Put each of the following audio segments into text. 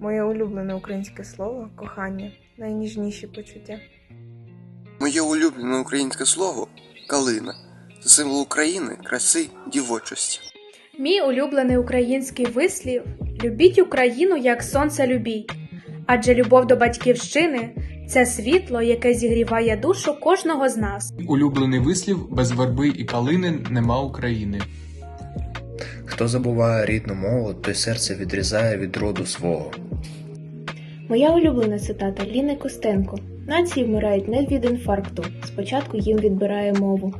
Моє улюблене українське слово кохання, найніжніші почуття. Моє улюблене українське слово калина. Це символ України, краси, дівочості. Мій улюблений український вислів Любіть Україну, як сонце любіть. Адже любов до батьківщини це світло, яке зігріває душу кожного з нас. Улюблений вислів без верби і калини нема України. Хто забуває рідну мову, той серце відрізає від роду свого. Моя улюблена цитата Ліни Костенко. Нації вмирають не від інфаркту. Спочатку їм відбирає мову.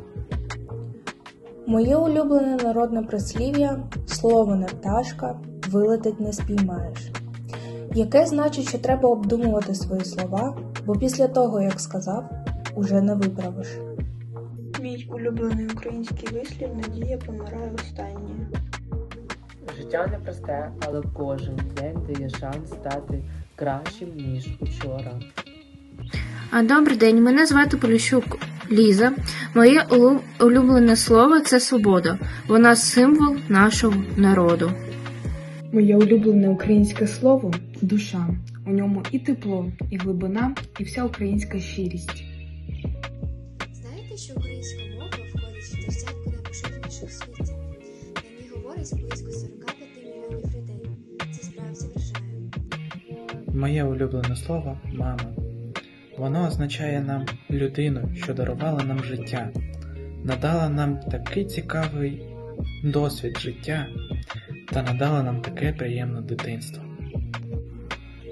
Моє улюблене народне прислів'я слово не пташка, вилетить не спіймаєш. Яке значить, що треба обдумувати свої слова, бо після того, як сказав, уже не виправиш. Мій улюблений український вислів Надія помирає останньою. Життя непросте, але кожен день дає шанс стати кращим, ніж учора. Добрий день, мене звати Поліщук Ліза. Моє улюблене слово це свобода. Вона символ нашого народу. Моє улюблене українське слово душа. У ньому і тепло, і глибина, і вся українська щирість. Знаєте, що українська мова входить в десятку найпоширеніших в говорить близько 45 мільйонів людей. Це справді вражає. Моє улюблене слово мама. Воно означає нам людину, що дарувала нам життя, надала нам такий цікавий досвід життя та надала нам таке приємне дитинство.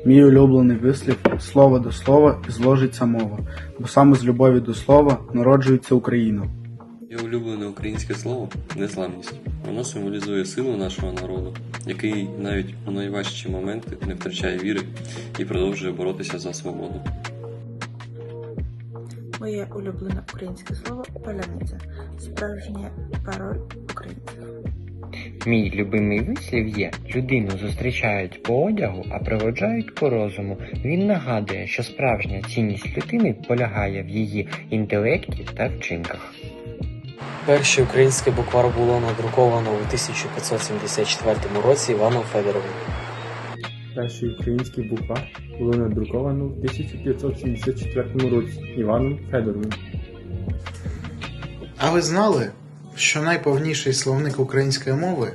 Мій улюблений вислів слово до слова і зложиться мова, бо саме з любові до слова народжується Україна. Моє улюблене українське слово незламність. Воно символізує силу нашого народу, який навіть у найважчі моменти не втрачає віри і продовжує боротися за свободу. Моє улюблене українське слово паляниця, справжнє пароль українців. Мій любимий вислів є: людину зустрічають по одягу, а проводжають по розуму. Він нагадує, що справжня цінність людини полягає в її інтелекті та вчинках. Перший український буквар було надруковано у 1574 році Іваном Федоровим. Перший український буква було надруковано в 1574 році Іваном Федоровим. А ви знали, що найповніший словник української мови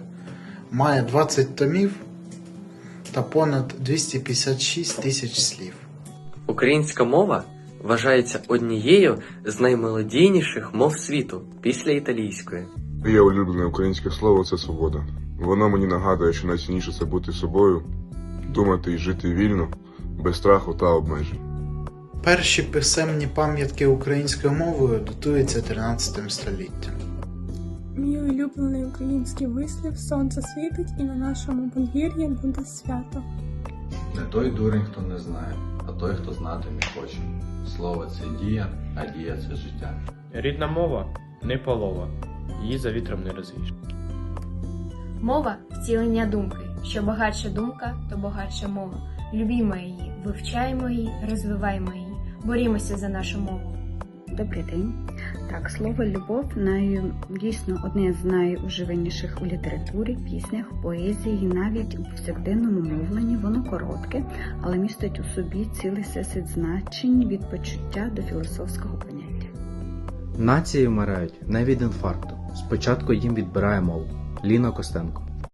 має 20 томів та понад 256 тисяч слів? Українська мова вважається однією з наймелодійніших мов світу після італійської. Моє улюблене українське слово це свобода. Воно мені нагадує, що найцінніше це бути собою, думати і жити вільно, без страху та обмежень. Перші писемні пам'ятки українською мовою датуються 13 століттям. Мій улюблений український вислів Сонце світить і на нашому подвір'ї буде свято. Не той дурень, хто не знає, той, хто знати не хоче. Слово це дія, а дія це життя. Рідна мова не полова, її за вітром не розвіш. Мова втілення думки. Що багатша думка, то багатша мова. Любімо її, вивчаємо її, розвиваємо її, борімося за нашу мову. Добрий день. Так, слово любов дійсно одне з найуживаніших у літературі, піснях, поезії, навіть у повсякденному мовленні. Воно коротке, але містить у собі цілий всесвіт значень від почуття до філософського поняття. Нації вмирають не від інфаркту. Спочатку їм відбирає мову. Ліна Костенко.